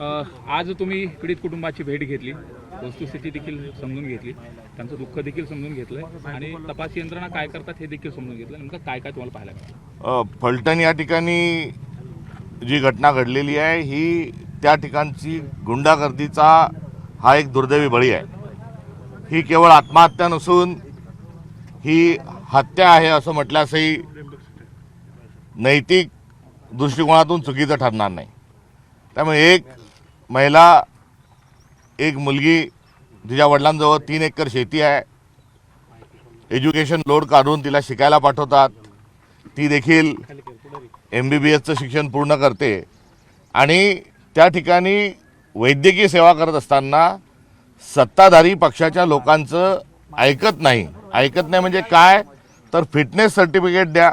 आज तुम्ही पीडित कुटुंबाची भेट घेतली. वस्तुस्थिती देखील समजून घेतली. त्यांचं दुःख देखील समजून घेतलंय. आणि तपास यंत्रणा काय करतात हे देखील समजून घेतलं नेमकं काय काय तुम्हाला पाहायला मिळालं फलटण या ठिकाणी जी घटना घडलेली आहे ही त्या ठिकाणची गुंडागर्दीचा हा एक दुर्दैवी बळी आहे. ही केवळ आत्महत्या नसून ही हत्या आहे असं म्हटल्यासही नैतिक दृष्टिकोनातून चुकीचं ठरणार नाही. त्यामुळे एक महिला एक मुलगी तिच्या वडिलांजवळ तीन एकर शेती आहे. एज्युकेशन लोड काढून तिला शिकायला पाठवतात. ती देखील एम बी बी एसचं शिक्षण पूर्ण करते. आणि त्या ठिकाणी वैद्यकीय सेवा करत असताना सत्ताधारी पक्षाच्या लोकांचं ऐकत नाही. ऐकत नाही म्हणजे काय? तर फिटनेस सर्टिफिकेट द्या.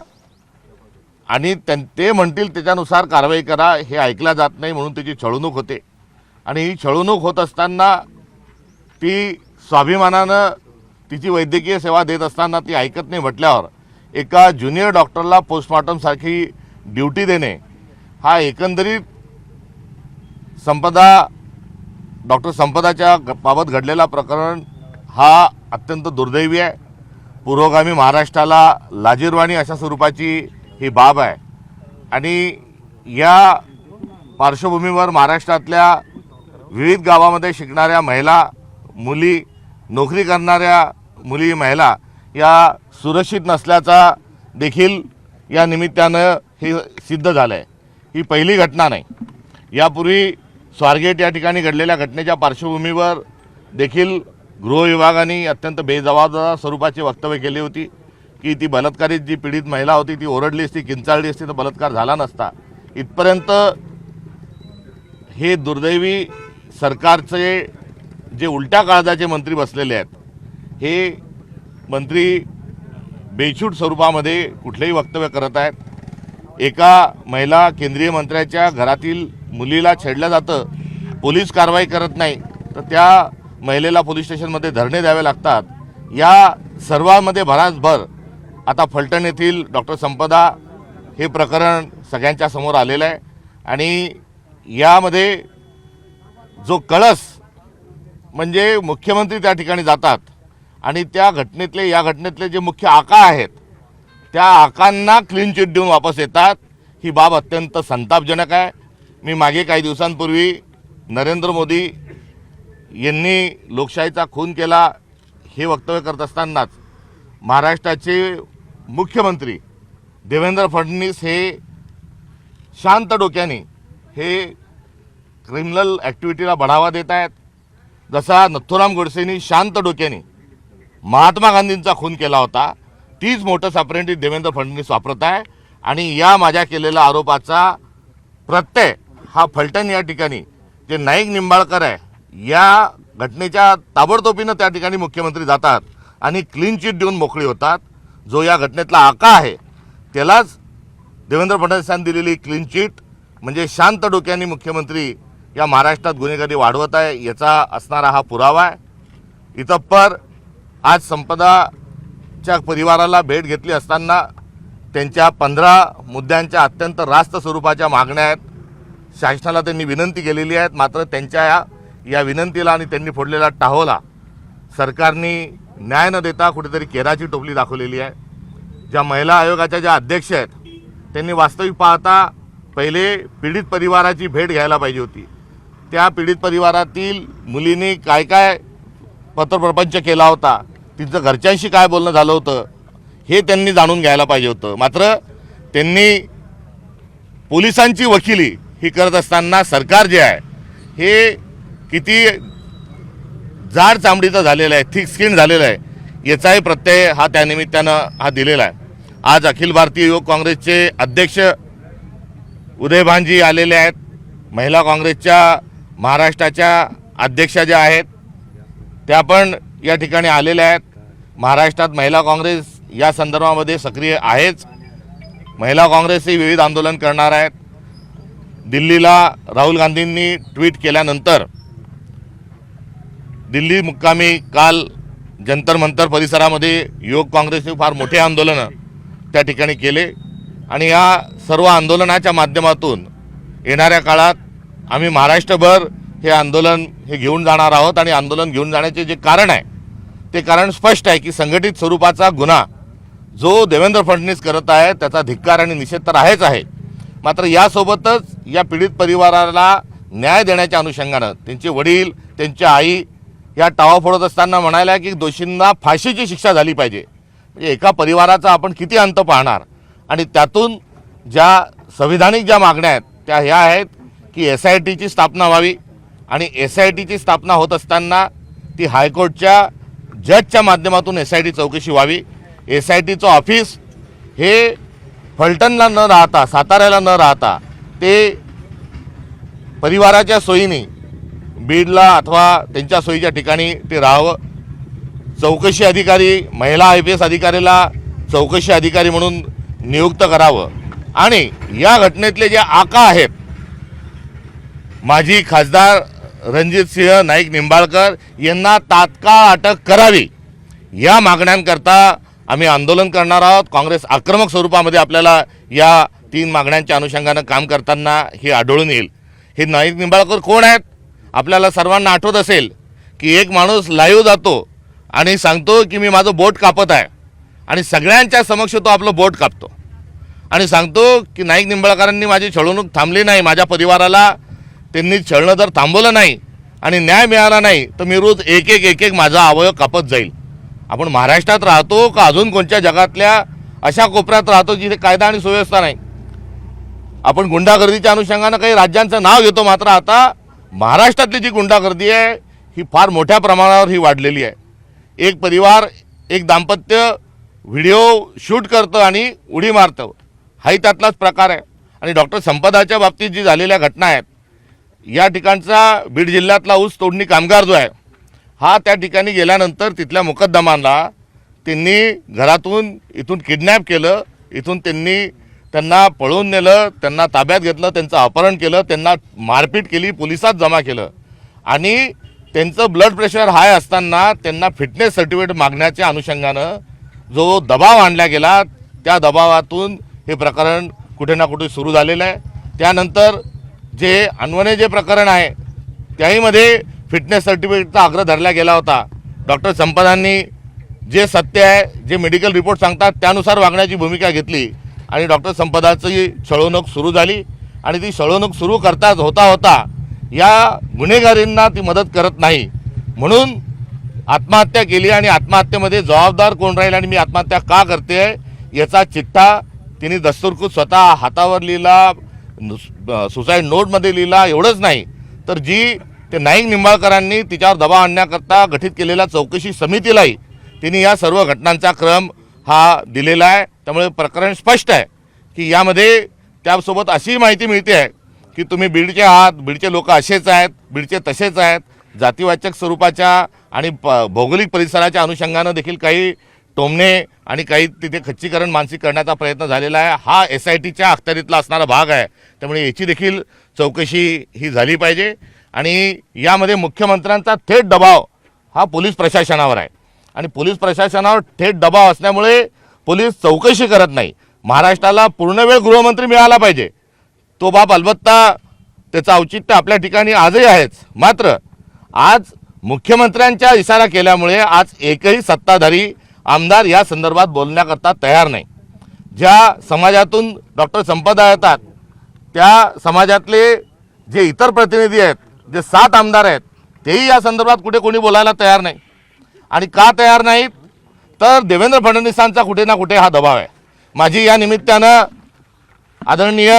आणि त्यां- ते म्हणतील त्याच्यानुसार कारवाई करा. हे ऐकलं जात नाही म्हणून त्याची छळवणूक होते. आणि ही छळवणूक होत असताना ती स्वाभिमानानं तिची वैद्यकीय सेवा देत असताना ती ऐकत नाही म्हटल्यावर एका ज्युनियर डॉक्टरला पोस्टमॉर्टमसारखी ड्युटी देणे हा एकंदरीत संपदा डॉक्टर संपदाच्या बाबत घडलेला प्रकरण हा अत्यंत दुर्दैवी आहे. पुरोगामी महाराष्ट्राला लाजीरवाणी अशा स्वरूपाची ही बाब आहे. आणि या पार्श्वभूमीवर महाराष्ट्रातल्या विविध गावामध्ये शिकणाऱ्या महिला मुली नोकरी करणाऱ्या मुली महिला या सुरक्षित नसल्याचा देखील या निमित्तानं हे सिद्ध झालं आहे ही पहिली घटना नाही. यापूर्वी स्वारगेट या ठिकाणी घडलेल्या घटनेच्या पार्श्वभूमीवर देखील गृहविभागाने अत्यंत बेजबाबदार स्वरूपाची वक्तव्य केली होती की ती बलात्कारित जी पीडित महिला होती ती ओरडली असती किंचाळली असती तर बलात्कार झाला नसता. इथपर्यंत हे दुर्दैवी सरकारचे जे उलट्या काळजाचे मंत्री बसलेले आहेत हे मंत्री बेछूट स्वरूपामध्ये कुठलेही वक्तव्य करत आहेत. एका महिला केंद्रीय मंत्र्याच्या घरातील मुलीला छेडलं जातं पोलीस कारवाई करत नाही तर त्या महिलेला पोलीस स्टेशनमध्ये धरणे द्यावे लागतात. या सर्वांमध्ये भरासभर आता फलटण येथील डॉक्टर संपदा हे प्रकरण सगळ्यांच्या समोर आलेलं आहे. आणि यामध्ये जो कळस म्हणजे मुख्यमंत्री त्या ठिकाणी जातात आणि त्या घटनेतले या घटनेतले जे मुख्य आका आहेत त्या आकांना क्लीन चिट देऊन वापस येतात. ही बाब अत्यंत संतापजनक आहे. मी मागे काही दिवसांपूर्वी नरेंद्र मोदी यांनी लोकशाहीचा खून केला. हे वक्तव्य करत असतानाच महाराष्ट्राचे मुख्यमंत्री देवेंद्र फडणवीस हे शांत डोक्याने हे क्रिमिनल ॲक्टिव्हिटीला बढावा देत आहेत. जसा नथुराम गोडसेनी शांत डोक्याने महात्मा गांधींचा खून केला होता तीच मोठं सापरेंटी देवेंद्र फडणवीस वापरत आहे आणि या माझ्या केलेल्या आरोपाचा प्रत्यय हा फलटण या ठिकाणी जे नाईक निंबाळकर आहे या घटनेच्या ताबडतोबीनं त्या ठिकाणी मुख्यमंत्री जातात आणि क्लीन चिट देऊन मोकळी होतात. जो या घटनेतला आका आहे त्यालाच देवेंद्र फडणवीसांनी दिलेली क्लीन चिट म्हणजे शांत डोक्याने मुख्यमंत्री या महाराष्ट्रात गुन्हेगारी वाढवत आहे याचा असणारा हा पुरावा आहे. इतप्पर आज संपदाच्या परिवाराला भेट घेतली असताना त्यांच्या पंधरा मुद्द्यांच्या अत्यंत रास्त स्वरूपाच्या मागण्या आहेत. शासनाला त्यांनी विनंती केलेली आहेत मात्र त्यांच्या या या विनंतीला आणि त्यांनी फोडलेला टाहोला सरकारने न्याय न देता कुठेतरी केराची टोपली दाखवलेली आहे. ज्या महिला आयोगाच्या ज्या अध्यक्ष आहेत त्यांनी वास्तविक पाहता पहिले पीडित परिवाराची भेट घ्यायला पाहिजे होती. त्या पीडित परिवारातील मुलींनी काय काय पत्रप्रपंच केला होता तिचं घरच्यांशी काय बोलणं झालं होतं हे त्यांनी जाणून घ्यायला पाहिजे होतं. मात्र त्यांनी पोलिसांची वकिली ही करत असताना सरकार जे आहे हे किती जाड चामडीचं झालेलं आहे थिक स्किन झालेलं आहे याचाही प्रत्यय हा त्यानिमित्तानं हा दिलेला आहे. आज अखिल भारतीय युवक काँग्रेसचे अध्यक्ष उदयभानजी आलेले आहेत. महिला काँग्रेसच्या महाराष्ट्राच्या अध्यक्षा ज्या आहेत त्या पण या ठिकाणी आलेल्या आहेत. महाराष्ट्रात महिला काँग्रेस या संदर्भामध्ये सक्रिय आहेच. महिला काँग्रेसही विविध आंदोलन करणार आहेत. दिल्लीला राहुल गांधींनी ट्विट केल्यानंतर दिल्ली मुक्कामी काल जंतर मंतर परिसरामध्ये योग काँग्रेसने फार मोठे आंदोलनं त्या ठिकाणी केले. आणि या सर्व आंदोलनाच्या माध्यमातून येणाऱ्या काळात आम्ही महाराष्ट्रभर हे आंदोलन हे घेऊन जाणार आहोत आणि आंदोलन घेऊन जाण्याचे जे कारण आहे ते कारण स्पष्ट आहे की संघटित स्वरूपाचा गुन्हा जो देवेंद्र फडणवीस करत आहे त्याचा धिक्कार आणि निषेध तर आहेच आहे. मात्र यासोबतच या पीडित परिवाराला न्याय देण्याच्या अनुषंगानं त्यांचे वडील त्यांची आई या टावा फोडत असताना म्हणाल्या की दोषींना फाशीची शिक्षा झाली पाहिजे. म्हणजे एका परिवाराचा आपण किती अंत पाहणार? आणि त्यातून ज्या संविधानिक ज्या मागण्या आहेत त्या ह्या आहेत की एस आय टीची स्थापना व्हावी. आणि एस आय टीची स्थापना होत असताना ती हायकोर्टच्या जजच्या माध्यमातून एस आय टी चौकशी व्हावी. एस आय टीचं ऑफिस हे फलटणला न राहता साताऱ्याला न राहता ते परिवाराच्या सोयीने बीडला अथवा त्यांच्या सोयीच्या ठिकाणी ते राहावं. चौकशी अधिकारी महिला आय पी एस अधिकारीला चौकशी अधिकारी म्हणून नियुक्त करावं. आणि या घटनेतले जे आका आहेत माजी खासदार रणजित सिंह नाईक निंबाळकर यांना तात्काळ अटक करावी. या मागण्यांकरता आम्ही आंदोलन करणार आहोत. काँग्रेस आक्रमक स्वरूपामध्ये आपल्याला या तीन मागण्यांच्या अनुषंगानं काम करताना हे आढळून येईल. हे नाईक निंबाळकर कोण आहेत? आपल्याला सर्वांना आठवत असेल की एक माणूस लाईव्ह जातो आणि सांगतो की मी माझं बोट कापत आहे आणि सगळ्यांच्या समक्ष तो आपलं बोट कापतो. आणि सांगतो की नाईक निंबाळकरांनी माझी छळवणूक थांबली नाही. माझ्या परिवाराला त्यांनी छळणं जर थांबवलं नाही आणि न्याय मिळाला नाही तर मी रोज एक एक एक एक माझा अवयव कापत जाईल. आपण महाराष्ट्रात राहतो का अजून कोणत्या जगातल्या अशा कोपऱ्यात राहतो जिथे कायदा आणि सुव्यवस्था नाही? आपण गुंडागर्दीच्या अनुषंगानं काही राज्यांचं नाव घेतो मात्र आता महाराष्ट्रातली जी गुंडागर्दी आहे ही फार मोठ्या प्रमाणावर ही वाढलेली आहे. एक परिवार एक दाम्पत्य व्हिडिओ शूट करतं आणि उडी मारतं. हाही त्यातलाच प्रकार आहे. आणि डॉक्टर संपदाच्या बाबतीत जी झालेल्या घटना आहेत या ठिकाणचा बीड जिल्ह्यातला ऊस तोडणी कामगार जो आहे हा त्या ठिकाणी गेल्यानंतर तिथल्या मुकद्दमांना त्यांनी घरातून इथून किडनॅप केलं इथून त्यांनी त्यांना पळवून नेलं त्यांना ताब्यात घेतलं त्यांचं अपहरण केलं त्यांना मारपीट केली पोलिसात जमा केलं. आणि त्यांचं ब्लड प्रेशर हाय असताना त्यांना फिटनेस सर्टिफिकेट मागण्याच्या अनुषंगानं जो दबाव आणला गेला त्या दबावातून हे प्रकरण कुठे ना कुठे सुरू झालेलं आहे. त्यानंतर जे अन्वने जे प्रकरण आहे त्याहीमध्ये फिटनेस सर्टिफिकेटचा आग्रह धरला गेला होता. डॉक्टर संपदांनी जे सत्य आहे जे मेडिकल रिपोर्ट सांगतात त्यानुसार वागण्याची भूमिका घेतली. आणि डॉक्टर संपदाची छळवणूक सुरू झाली. आणि ती छळवणूक सुरू करताच होता होता या गुन्हेगारींना ती मदत करत नाही. म्हणून आत्महत्या केली आणि आत्महत्येमध्ये जबाबदार कोण राहील आणि मी आत्महत्या का करते याचा चिठ्ठा तिने दस्तुरकूत स्वतः हातावर लिहिला. सुसाईड नोटमध्ये लिहिला एवढंच नाही. तर जी ते नाईक निंबाळकरांनी तिच्यावर दबाव आणण्याकरता गठीत केलेल्या चौकशी समितीलाही तिने या सर्व घटनांचा क्रम हा दिलेला आहे. त्यामुळे प्रकरण स्पष्ट आहे की यामध्ये त्यासोबत अशी माहिती मिळते आहे की तुम्ही बीडचे आहात बीडचे लोक असेच आहेत बीडचे तसेच आहेत. जातीवाचक स्वरूपाच्या आणि प भौगोलिक परिसराच्या अनुषंगानं देखील काही टोमणे आणि काही तिथे खच्चीकरण मानसिक करण्याचा प्रयत्न झालेला आहे. हा एस आय टीच्या अखत्यारीतला असणारा भाग आहे. त्यामुळे याची देखील चौकशी ही झाली पाहिजे. आणि यामध्ये मुख्यमंत्र्यांचा थेट दबाव हा पोलीस प्रशासनावर आहे. आणि पोलीस प्रशासनावर थेट दबाव असल्यामुळे पोलीस चौकशी करत नाही. महाराष्ट्राला पूर्णवेळ गृहमंत्री मिळाला पाहिजे. तो बाप अलबत्ता त्याचं औचित्य आपल्या ठिकाणी आजही आहेच. मात्र आज मुख्यमंत्र्यांच्या इशारा केल्यामुळे आज एकही सत्ताधारी आमदार या संदर्भात बोलण्याकरता तयार नाही. ज्या समाजातून डॉक्टर संपदा येतात त्या समाजातले जे इतर प्रतिनिधी आहेत जे सात आमदार आहेत तेही या संदर्भात कुठे कोणी बोलायला तयार नाही. आणि का तयार नाहीत? तर देवेंद्र फडणवीसांचा कुठे ना कुठे हा दबाव आहे. माझी या निमित्तानं आदरणीय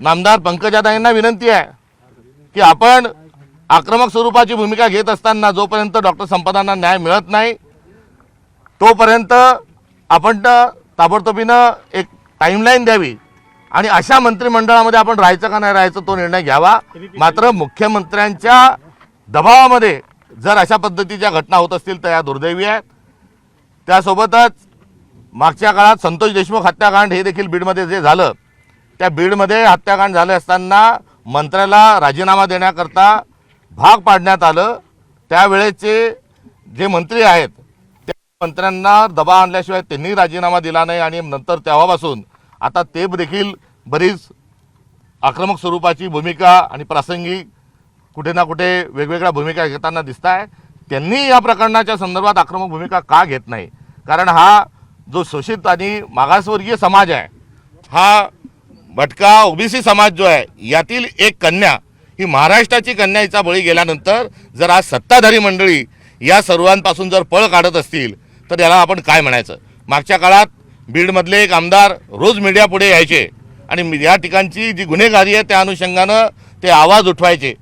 नामदार यांना विनंती आहे की आपण आक्रमक स्वरूपाची भूमिका घेत असताना जोपर्यंत डॉक्टर संपदांना न्याय मिळत नाही तोपर्यंत आपण ताबडतोबीनं एक टाईमलाईन द्यावी. आणि अशा मंत्रिमंडळामध्ये आपण राहायचं का नाही राहायचं तो निर्णय घ्यावा. मात्र मुख्यमंत्र्यांच्या दबावामध्ये जर अशा पद्धतीच्या घटना होत असतील तर या दुर्दैवी आहेत. त्यासोबतच मागच्या काळात संतोष देशमुख हत्याकांड हे देखील बीडमध्ये जे झालं त्या बीडमध्ये हत्याकांड झाले असताना मंत्र्याला राजीनामा देण्याकरता भाग पाडण्यात आलं. त्यावेळेचे जे मंत्री आहेत मंत्र्यांना दबाव आणल्याशिवाय त्यांनी राजीनामा दिला नाही आणि नंतर तेव्हापासून आता ते देखील बरीच आक्रमक स्वरूपाची भूमिका आणि प्रासंगिक कुठे ना कुठे वेगवेगळ्या भूमिका घेताना दिसत आहे त्यांनी या प्रकरणाच्या संदर्भात आक्रमक भूमिका का घेत नाही? कारण हा जो शोषित आणि मागासवर्गीय समाज आहे हा भटका ओबीसी समाज जो आहे यातील एक कन्या ही महाराष्ट्राची कन्या हिचा बळी गेल्यानंतर जर आज सत्ताधारी मंडळी या सर्वांपासून जर पळ काढत असतील तर याला आपण काय म्हणायचं? मागच्या काळात बीडमधले एक आमदार रोज मीडियापुढे यायचे. आणि मी- या ठिकाणची जी गुन्हेगारी आहे त्या अनुषंगानं ते आवाज उठवायचे.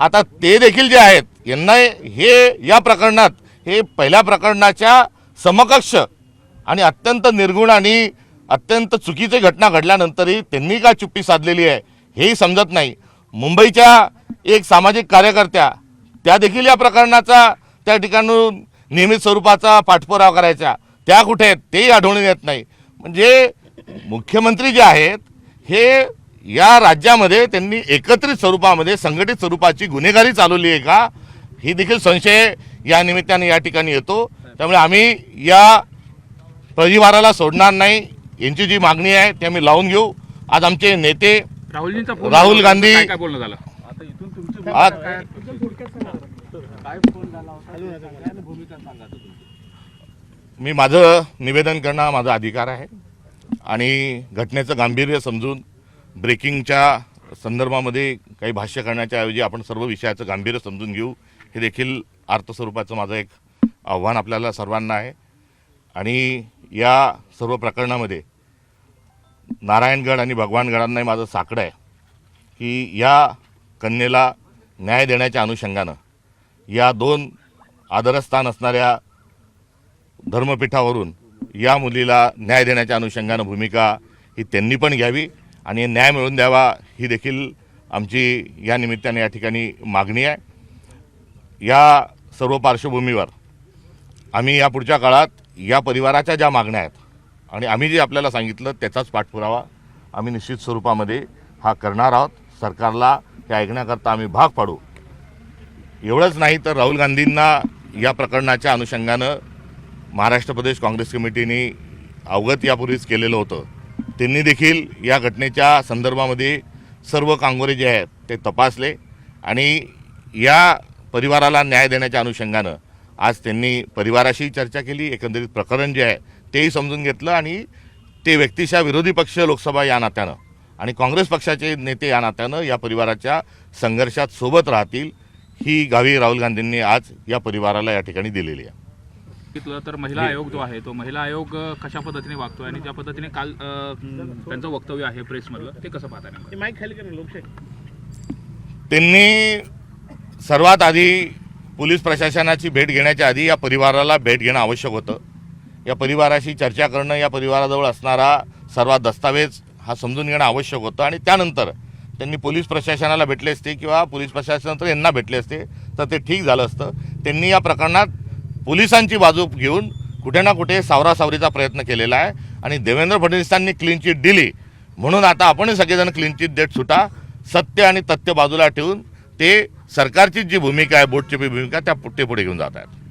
आता ते देखील जे आहेत यांना हे या प्रकरणात हे पहिल्या प्रकरणाच्या समकक्ष आणि अत्यंत निर्गुण आणि अत्यंत चुकीची घटना घडल्यानंतरही त्यांनी का चुप्पी साधलेली आहे हेही समजत नाही. मुंबईच्या एक सामाजिक कार्यकर्त्या त्या देखील या प्रकरणाचा त्या ठिकाणून नियमित स्वरूपाचा पाठपुरावा करायच्या त्या कुठे आहेत तेही आढळून येत नाही. म्हणजे मुख्यमंत्री जे आहेत हे या राज्यामध्ये त्यांनी एकत्रित स्वरूपामध्ये संघटित स्वरूपाची गुन्हेगारी चालवली आहे का ही देखील संशय या निमित्ताने या ठिकाणी येतो. त्यामुळे आम्ही या परिवाराला सोडणार नाही. यांची जी मागणी आहे ती आम्ही लावून घेऊ. आज आमचे नेते राहुल झाला. गांधी- काय मी माझं निवेदन करणं हा माझा अधिकार आहे. आणि घटनेचं गांभीर्य समजून ब्रेकिंगच्या संदर्भामध्ये काही भाष्य करण्याच्या ऐवजी आपण सर्व विषयाचं गांभीर्य समजून घेऊ हे देखील अर्थस्वरूपाचं माझं एक आव्हान आपल्याला सर्वांना आहे. आणि या सर्व प्रकरणामध्ये नारायणगड आणि भगवानगडांनाही माझं साकडं आहे की या कन्येला न्याय देण्याच्या अनुषंगानं या दोन आदरस्थान असणाऱ्या धर्मपीठावरून या मुलीला न्याय देण्याच्या अनुषंगानं भूमिका ही त्यांनी पण घ्यावी आणि न्याय मिळवून द्यावा ही देखील आमची या निमित्ताने या ठिकाणी मागणी आहे. या सर्व पार्श्वभूमीवर आम्ही या पुढच्या काळात या परिवाराच्या ज्या मागण्या आहेत आणि आम्ही जे आपल्याला सांगितलं त्याचाच पाठपुरावा आम्ही निश्चित स्वरूपामध्ये हा करणार आहोत. सरकारला हे ऐकण्याकरता आम्ही भाग पाडू. एवढंच नाही तर राहुल गांधींना या प्रकरणाच्या अनुषंगानं महाराष्ट्र प्रदेश काँग्रेस कमिटीने अवगत यापूर्वीच केलेलं होतं. त्यांनी देखील या घटनेच्या संदर्भामध्ये सर्व कांगोरे जे आहेत ते तपासले आणि या परिवाराला न्याय देण्याच्या अनुषंगानं आज त्यांनी परिवाराशी चर्चा केली एकंदरीत प्रकरण जे आहे तेही समजून घेतलं आणि ते व्यक्तिशा विरोधी पक्ष लोकसभा या नात्यानं आणि काँग्रेस पक्षाचे नेते या नात्यानं या परिवाराच्या संघर्षात सोबत राहतील ही गावी राहुल गांधींनी आज या परिवाराला या ठिकाणी दिलेली आहे. तर महिला आयोग जो आहे तो महिला आयोग कशा पद्धतीने वागतोय आणि ज्या पद्धतीने काल अ, त्यांचं वक्तव्य आहे प्रेसमधलं ते कसं पाहता नेमकं? त्यांनी सर्वात आधी पोलीस प्रशासनाची भेट घेण्याच्या आधी या परिवाराला भेट घेणं आवश्यक होतं. या परिवाराशी चर्चा करणं या परिवाराजवळ असणारा सर्व दस्तावेज हा समजून घेणं आवश्यक होतं आणि त्यानंतर त्यांनी पोलीस प्रशासनाला भेटले असते किंवा पोलीस तर यांना भेटले असते तर ते ठीक झालं असतं. त्यांनी या प्रकरणात पोलिसांची बाजू घेऊन कुठे ना कुठे सावरासावरीचा प्रयत्न केलेला आहे आणि देवेंद्र फडणवीसांनी क्लीन चिट दिली. म्हणून आता आपण सगळेजण क्लीन चिट देत सुटा सत्य आणि तथ्य बाजूला ठेवून ते सरकारची जी भूमिका आहे बोटची भूमिका त्या पुट्टे पुढे घेऊन जात आहेत.